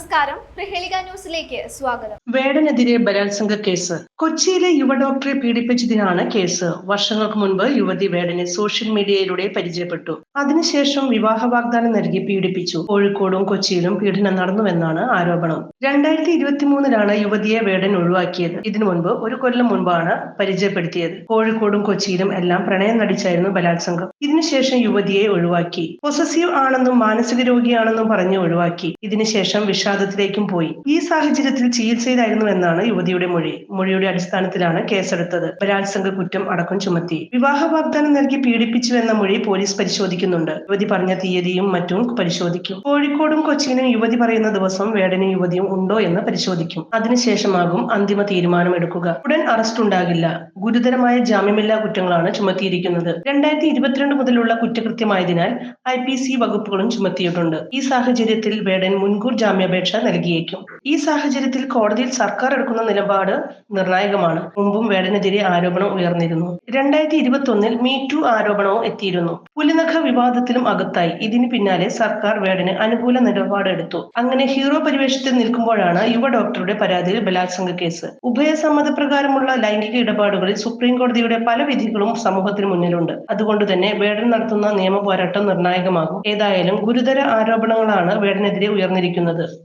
നമസ്കാരം. പ്രഹേളിക ന്യൂസിലേക്ക് സ്വാഗതം. വേടനെതിരെ ബലാത്സംഗ കേസ്. കൊച്ചിയിലെ യുവ ഡോക്ടറെ പീഡിപ്പിച്ചതിനാണ് കേസ്. വർഷങ്ങൾക്ക് മുൻപ് യുവതി വേടനെ സോഷ്യൽ മീഡിയയിലൂടെ പരിചയപ്പെട്ടു. അതിനുശേഷം വിവാഹ വാഗ്ദാനം നൽകി പീഡിപ്പിച്ചു. കോഴിക്കോടും കൊച്ചിയിലും പീഡനം നടന്നുവെന്നാണ് ആരോപണം. രണ്ടായിരത്തി ഇരുപത്തി മൂന്നിലാണ് യുവതിയെ വേടൻ ഒഴിവാക്കിയത്. ഇതിനു മുൻപ് ഒരു കൊല്ലം മുൻപാണ് പരിചയപ്പെടുത്തിയത്. കോഴിക്കോടും കൊച്ചിയിലും എല്ലാം പ്രണയം നടിച്ചായിരുന്നു ബലാത്സംഗം. ഇതിനുശേഷം യുവതിയെ ഒഴിവാക്കി. പൊസസീവ് ആണെന്നും മാനസിക രോഗിയാണെന്നും പറഞ്ഞ് ഒഴിവാക്കി. ഇതിനുശേഷം വിഷാദത്തിലേക്കും പോയി. ഈ സാഹചര്യത്തിൽ ചികിത്സയിലായിരുന്നു എന്നാണ് യുവതിയുടെ മൊഴി. മൊഴിയുടെ അടിസ്ഥാനത്തിലാണ് കേസെടുത്തത്. ബലാത്സംഗ കുറ്റം അടക്കം ചുമത്തി. വിവാഹ വാഗ്ദാനം നൽകി പീഡിപ്പിച്ചുവെന്ന മൊഴി പോലീസ് പരിശോധിക്കുന്നുണ്ട്. യുവതി പറഞ്ഞ തീയതിയും മറ്റും പരിശോധിക്കും. കോഴിക്കോടും കൊച്ചിയിലും യുവതി പറയുന്ന ദിവസം വേടനും യുവതിയും ഉണ്ടോ എന്ന് പരിശോധിക്കും. അതിനുശേഷമാകും അന്തിമ തീരുമാനം എടുക്കുക ഉടൻ അറസ്റ്റ് ഉണ്ടാകില്ല. ഗുരുതരമായ ജാമ്യമില്ലാ കുറ്റങ്ങളാണ് ചുമത്തിയിരിക്കുന്നത്. രണ്ടായിരത്തി ഇരുപത്തിരണ്ട് മുതലുള്ള കുറ്റകൃത്യമായതിനാൽ ഐ പി സി വകുപ്പുകളും ചുമത്തിയിട്ടുണ്ട്. ഈ സാഹചര്യത്തിൽ വേടൻ മുൻകൂർ ജാമ്യാപേക്ഷ നൽകിയേക്കും. ഈ സാഹചര്യത്തിൽ കോടതിയിൽ സർക്കാർ എടുക്കുന്ന നിലപാട് നിർണായകമാണ്. മുമ്പും വേടനെതിരെ ആരോപണം ഉയർന്നിരുന്നു. രണ്ടായിരത്തി ഇരുപത്തി ഒന്നിൽ മീ ടു ആരോപണവും എത്തിയിരുന്നു. പുലിനഖ വിവാദത്തിലും അകത്തായി. ഇതിന് പിന്നാലെ സർക്കാർ വേടന് അനുകൂല നിലപാടെടുത്തു. അങ്ങനെ ഹീറോ പരിവേഷത്തിൽ നിൽക്കുമ്പോഴാണ് യുവ ഡോക്ടറുടെ പരാതിയിൽ ബലാത്സംഗ കേസ്. ഉഭയസമ്മതപ്രകാരമുള്ള ലൈംഗിക ഇടപാടുകളിൽ സുപ്രീം കോടതിയുടെ പല വിധികളും സമൂഹത്തിന് മുന്നിലുണ്ട്. അതുകൊണ്ട് തന്നെ വേടൻ നടത്തുന്ന നിയമ പോരാട്ടം നിർണായകമാകും. ഏതായാലും ഗുരുതര ആരോപണങ്ങളാണ് വേടനെതിരെ ഉയർന്നിരിക്കുന്നത്.